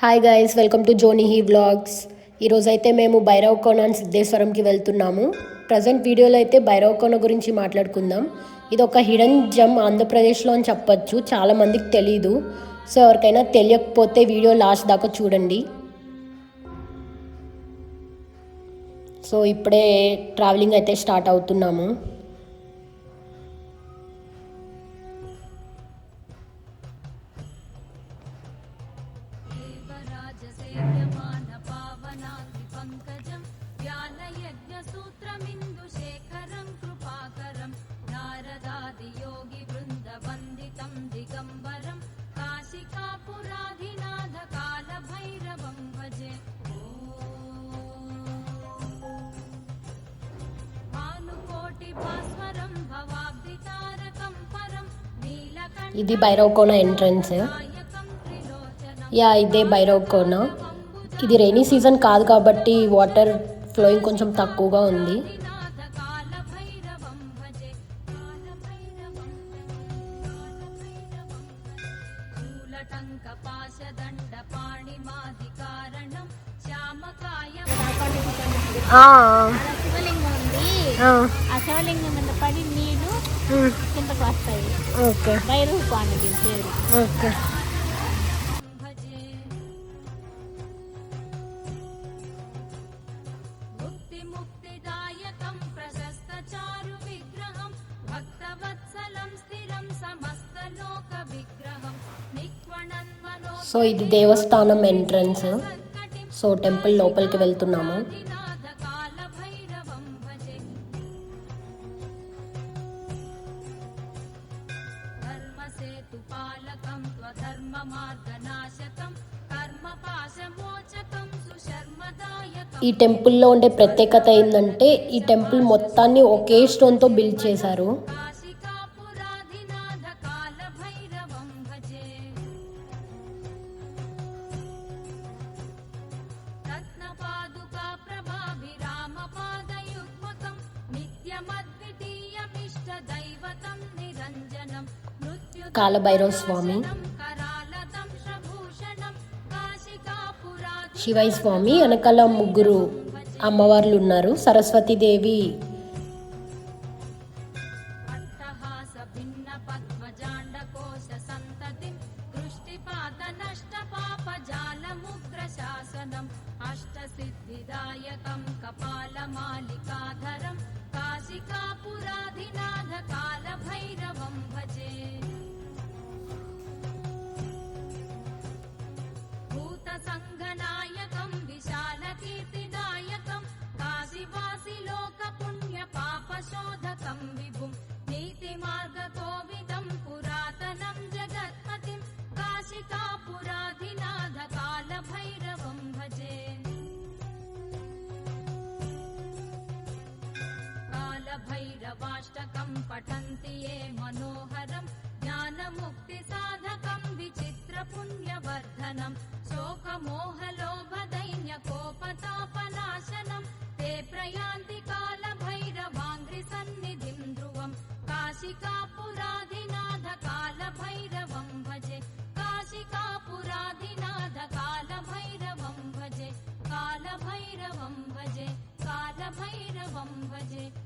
Hi guys welcome to జోనీ హీ vlogs ఈరోజు అయితే మేము భైరవ్ కోన సిద్ధేశ్వరంకి వెళ్తున్నాము. ప్రజెంట్ వీడియోలో అయితే భైరవకోన గురించి మాట్లాడుకుందాం. ఇది ఒక హిడెన్ జమ్ ఆంధ్రప్రదేశ్లో అని చెప్పచ్చు. చాలా మందికి తెలీదు. సో ఎవరికైనా తెలియకపోతే వీడియో లాస్ట్ దాకా చూడండి. సో ఇప్పుడే ట్రావెలింగ్ అయితే స్టార్ట్ అవుతున్నాము. ఇది భైరవ్ కోన ఎంట్రన్స్ యా ఇదే భైరవ్ కోన ఇది రెయినీ సీజన్ కాదు కాబట్టి వాటర్ ఫ్లోయింగ్ కొంచెం తక్కువగా ఉంది. ఆ. ఆ. శివలింగం మీద పడి నీళ్ళు కిందకు వస్తాయి. ఓకే. భైరవ పాండు పేరు. ఓకే. సో ఇది దేవస్థానం ఎంట్రన్స్ సో టెంపుల్ లోపలికి వెళ్తున్నాము. ఈ టెంపుల్లో ఉండే ప్రత్యేకత ఏంటంటే ఈ టెంపుల్ మొత్తాన్ని ఒకే స్టోన్తో బిల్డ్ చేశారు. కాలభైరవ స్వామి. శివయ్య స్వామి వెనకాల ముగ్గురు అమ్మవార్లు ఉన్నారు సరస్వతీదేవి बाष्टकं पठन्ति ये मनोहरम् ज्ञानमुक्तिसाधकम् विचित्र पुण्यवर्धनम् शोकमोहलोभ ते प्रयान्ति कालभैरवाङ्घ्रिसन्निधिम् ध्रुवम् काशिकापुराधिनाथ कालभैरवम् भजे। काशिकापुराधिनाथ कालभैरवम् काल भैरवं भजे। कालभैरवम् भजे। काल भजे।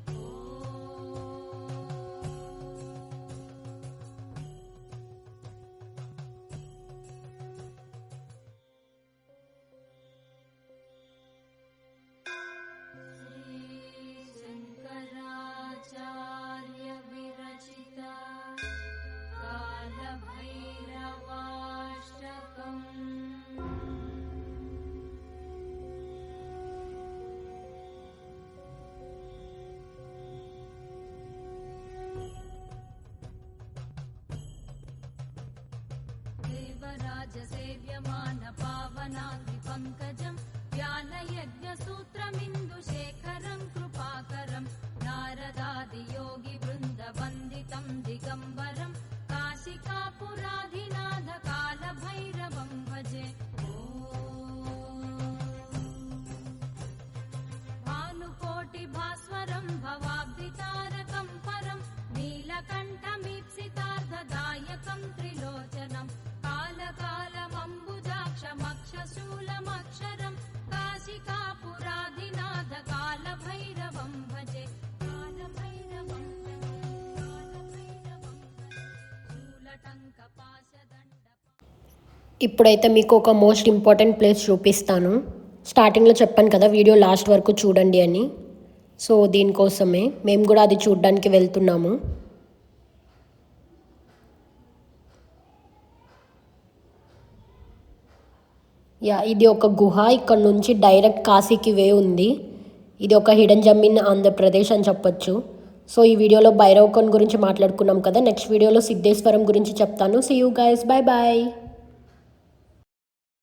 पङ्कजम् ज्ञानयज्ञसूत्रमिन्दुशेखरम् कृपाकरम् नारदादियोगिवृन्दवन्दितम् दिगम्बर ఇప్పుడైతే మీకు ఒక మోస్ట్ ఇంపార్టెంట్ ప్లేస్ చూపిస్తాను. స్టార్టింగ్లో చెప్పాను కదా వీడియో లాస్ట్ వరకు చూడండి అని. సో దీనికోసమే మేము కూడా అది చూడడానికి వెళ్తున్నాము. యా ఇది ఒక గుహ. ఇక్కడ నుంచి డైరెక్ట్ కాశీకి వే ఉంది. ఇది ఒక హిడెన్ జమ్ ఆంధ్రప్రదేశ్ అని చెప్పొచ్చు. సో ఈ వీడియోలో భైరవకొన్ గురించి మాట్లాడుకున్నాం కదా. నెక్స్ట్ వీడియోలో సిద్ధేశ్వరం గురించి చెప్తాను. See you guys bye bye